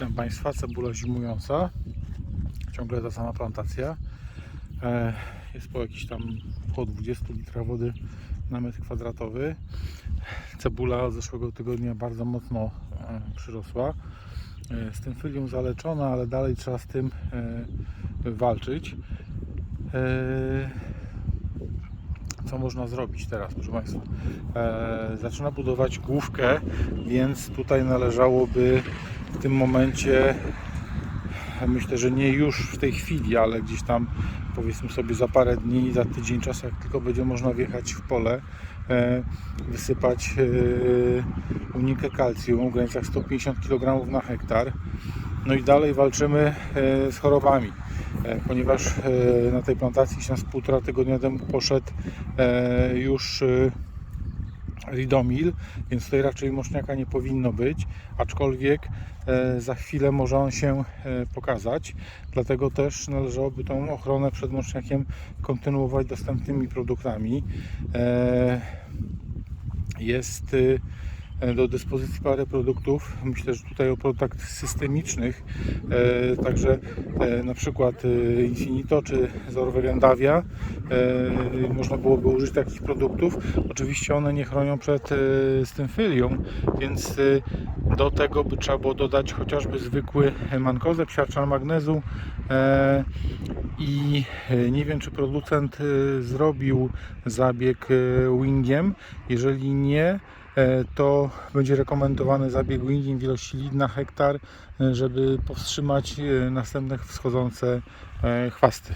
Witam Państwa, cebula zimująca. Ciągle ta sama plantacja. E, Jest po jakiś tam około 20 litrach wody na metr kwadratowy. Cebula od zeszłego tygodnia bardzo mocno e, przyrosła. E, Z tym fylią zaleczona, ale dalej trzeba z tym walczyć. Co można zrobić teraz, proszę Państwa? Zaczyna budować główkę, więc tutaj należałoby w tym momencie, myślę, że nie już w tej chwili, ale gdzieś tam powiedzmy sobie za parę dni, za tydzień czasu, jak tylko będzie można wjechać w pole, e, wysypać e, unikę kalcjum w granicach 150 kg na hektar. No i dalej walczymy e, z chorobami, ponieważ na tej plantacji się z półtora tygodnia temu poszedł już Ridomil, więc tutaj raczej moszniaka nie powinno być, aczkolwiek e, za chwilę może on się e, pokazać, dlatego też należałoby tą ochronę przed moszniakiem kontynuować dostępnymi produktami. E, Jest y, do dyspozycji parę produktów. Myślę, że tutaj o produktach systemicznych, e, także e, na przykład e, Infinito czy Zorwegandavia można byłoby użyć takich produktów. Oczywiście one nie chronią przed e, stymfylią, więc e, do tego by trzeba było dodać chociażby zwykły mankozeb, siarczan magnezu e, i e, nie wiem czy producent e, zrobił zabieg e, wingiem. Jeżeli nie, e, to będzie rekomendowany zabieg wingiem w ilości lit na hektar, e, żeby powstrzymać e, następne wschodzące e, chwasty.